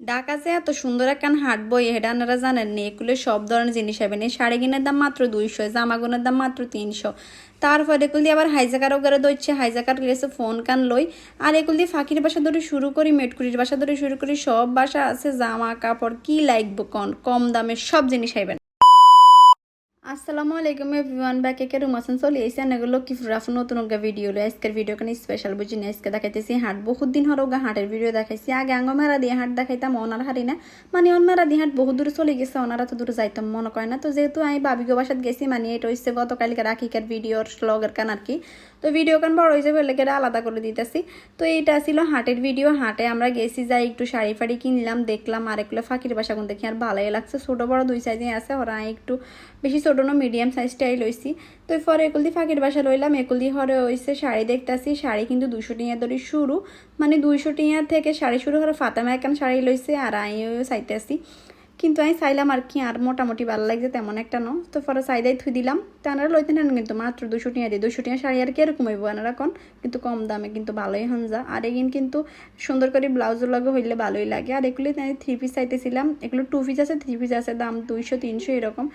ঢাকা যে এত সুন্দর একখান হাট বই, এটা আপনারা জানেন নি, এগুলো সব ধরনের জিনিস হবে এই শাড়ি কিনের দাম মাত্র দুইশো জামাগুনের দাম মাত্র তিনশো। তারপরে এগুলি আবার হাইজাকার ওগারে দইছে, হাইজাকার গেছে ফোন কান লই। আর এগুলি ফাঁকির বাসা ধরে শুরু করি, মেটকুরির বাসা ধরে শুরু করি, সব বাসা আছে, জামা কাপড় কি লাগবো কন, কম দামে সব জিনিস আইবেন আসসালামু আলাইকুম এভরিওয়ান, ব্যাক একে রুমাসন চলে এসে এগুলো কি নতুন ওগা ভিডিও লো আজকের ভিডিও কানে স্পেশাল বুঝি না, আজকে দেখাইতেছি হাট। বহুত দিন হর ওগা হাটের ভিডিও দেখাইছি। আগে আঙ্গ মেরা দিয়ে হাট দেখাইতাম, ওনার হারি না। মানে অন মেরা দিয়ে হাট বহুত দূরে চলে গেছে, ওনারা তো দূরে যাইতাম, মনে করে না। তো যেহেতু আমি বাবিগো বাসাত গেছি মানে এটা হচ্ছে গতকালকে রাখিকার ভিডিওর লগের কান আর কি। তো ভিডিও কান বড় হয়েছে বলে এটা আলাদা করে দিতেছি। তো এইটা ছিল হাটের ভিডিও হাটে আমরা গেছি, যাই একটু শাড়ি ফাড়ি কিনলাম, দেখলাম আর ফাঁকির বাসা দেখি, আর ভালোই লাগছে। ছোটো বড় দুই সাইজে আছে, ওরা একটু বেশি ছোটো না মিডিয়াম সাইজটাই লইছি। তো পরে একুল দিয়ে ফাঁকির বাসা লইলাম একুল দিয়ে হরে হয়েছে শাড়ি দেখতেছি, শাড়ি কিন্তু দুশো টিয়া ধরে শুরু। মানে দুইশো টিয়া থেকে শাড়ি শুরু করে ফাতামা একখান শাড়ি লইছে আর আমিও চাইতেছি। কিন্তু আমি চাইলাম আর কি, আর মোটামুটি ভালো লাগছে তেমন একটা ন। তো পরে সাইডাই থুই দিলাম। তো আনারা লইতে নেন কিন্তু মাত্র দুশো টিয়া দিয়ে। দুশো টিয়া শাড়ি আর কি এরকম হইব আনারা কন? কিন্তু কম দামে কিন্তু ভালোই হন যা। আর এগিন কিন্তু সুন্দর করে ব্লাউজের লগে হইলে ভালোই লাগে। আর এগুলি থ্রি পিস চাইতেছিলাম। এগুলো টু পিস আছে থ্রি পিস আছে, দাম দুইশো, তিনশো এরকম।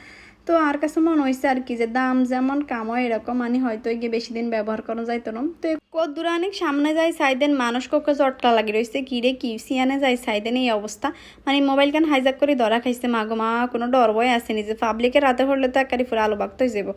তো আর কাছে মনে হয়েছে আর কি যে দাম যেমন কামও এরকম মানে হয়তো গিয়ে বেশি দিন ব্যবহার করা যাইতো না। তো কত দূরে অনেক সামনে যায় সাইদেন মানুষ ককে জটকা লাগি রয়েছে কি রে, কি সিয়ানে যায় সাইদেন এই অবস্থা। মানে মোবাইল কান হাইজাক করে ধরা খাইছে, মাগো মা, কোনো ডর ভয় আসেনি যে পাবলিকে রাতে হলে তো একারি ফুরে আলো বাক্ত হয়ে যাব।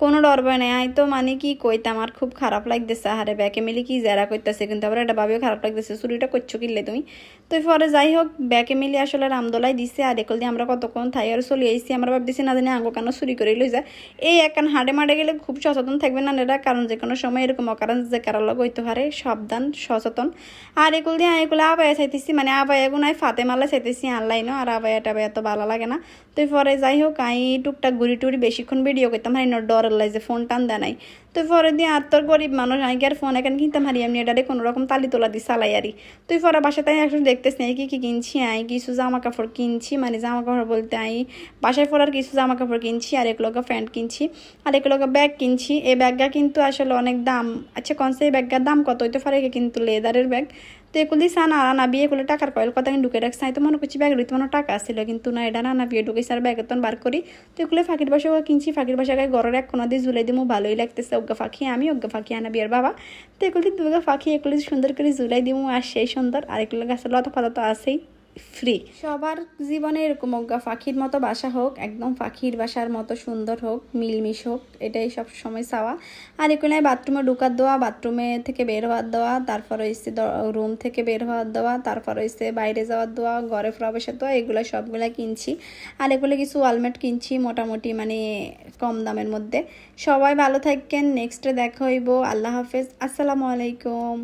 কোনো ডর ভয় নেই, আই তো মানে কি কইতে, আমার খুব খারাপ লাগতেছে, আহারে ব্যাকে মিলে কি জেরা করতেছে কিন্তু আবার এটা ভাবেও খারাপ লাগতেছে, চুরিটা করছ কিনলে তুমি? তো পরে যাই হোক, ব্যাকে মিলে আসলে রামদোলাই দিছে, আর একল দিয়ে আমরা কতক্ষণ থাই, আর চলে আইসি আমরা ভাবতেছি না জানি আঙ্গো কেন চুরি করে লই যায়। এই একখান হাড়ে মাড়ে গেলে খুব সচেতন থাকবে না নেরা কারণ যে কোনো সময় এরকম অকারণ যে কারোর লগ হইতে পারে, সাবধান, সচেতন। আর এগুলো দিয়ে এগুলো আবায়া চাইতেছি মানে আবায়া গুনায় ফাতে মালা চাইতেছি অনলাইনও আর আবায়া টাবায়া তো ভালো লাগে না। তো পরে যাই হোক, আমি টুকটাক ঘুরি টুরি বেশিক্ষণ ভিডিও করতাম হারি ডর লাগে যে ফোন টান দেয় নাই। তো পরে দিয়ে আর তোর গরিব মানুষ, আমি আর ফোন এখানে কিনতে হারি, আমি এটা কোনো রকম তালি তোলা দিই চালাই আরি। তুই পরে তাই এখন দেখতেছি আমি কি কি কিনছি, আই কিছু জামা কাপড় কিনছি মানে জামা কাপড় বলতে আই বাসায় পরার কিছু জামা কাপড় কিনছি, আর এগুলোকে প্যান্ট কিনছি, আর এগুলোকে ব্যাগ কিনছি। এই ব্যাগটা কিন্তু আসলে অনেক দাম আচ্ছা কনসে এই ব্যাগটার দাম কত? হইতে পারে কিন্তু লেদারের ব্যাগ। তো এগুলি সান আর না বিয়ে করলে টাকার কয়েল কথা ঢুকে রাখছে তো মনে করছি ব্যাগের ভিতরে টাকা আসছিল কিন্তু না, এটা না বিয়ে ঢুকেছি আর ব্যাগের তখন বার করি। তো এগুলো ফাঁকির বাসা কিনছি, ফাঁকির বাসা গায়ে ঘরের এক কোনো দিয়ে ঝুলাই দিমু, ভালোই লাগতেছে, অজ্ঞা ফাঁকি আমি, অজ্ঞা ফাঁকি আনা বিয়ের বাবা। তো এগুলি দুর্গা ফাঁকি এগুলি সুন্দর করে ঝুলাই দিমু, আর সেই সুন্দর আর এগুলো গাছের লতা পাতা তো আছেই। ফ্রি সবার জীবনে এরকম অজ্ঞা পাখির মতো বাসা হোক, একদম পাখির বাসার মতো সুন্দর হোক, মিলমিশ হোক, এটাই সব সময় চাওয়া। আর এগুলো বাথরুমে ঢুকার দেওয়া, বাথরুমে থেকে বের হওয়ার দেওয়া, তারপর হচ্ছে রুম থেকে বের হওয়ার দেওয়া, তারপর হচ্ছে বাইরে যাওয়ার দেওয়া, ঘরে প্রবেশের দেওয়া, এগুলো সবগুলো কিনছি। আর এগুলো কিছু ওয়ালমেট কিনছি মোটামুটি মানে কম দামের মধ্যে। সবাই ভালো থাকেন নেক্সটে দেখা হইব, আল্লাহ হাফেজ, আসসালামু আলাইকুম।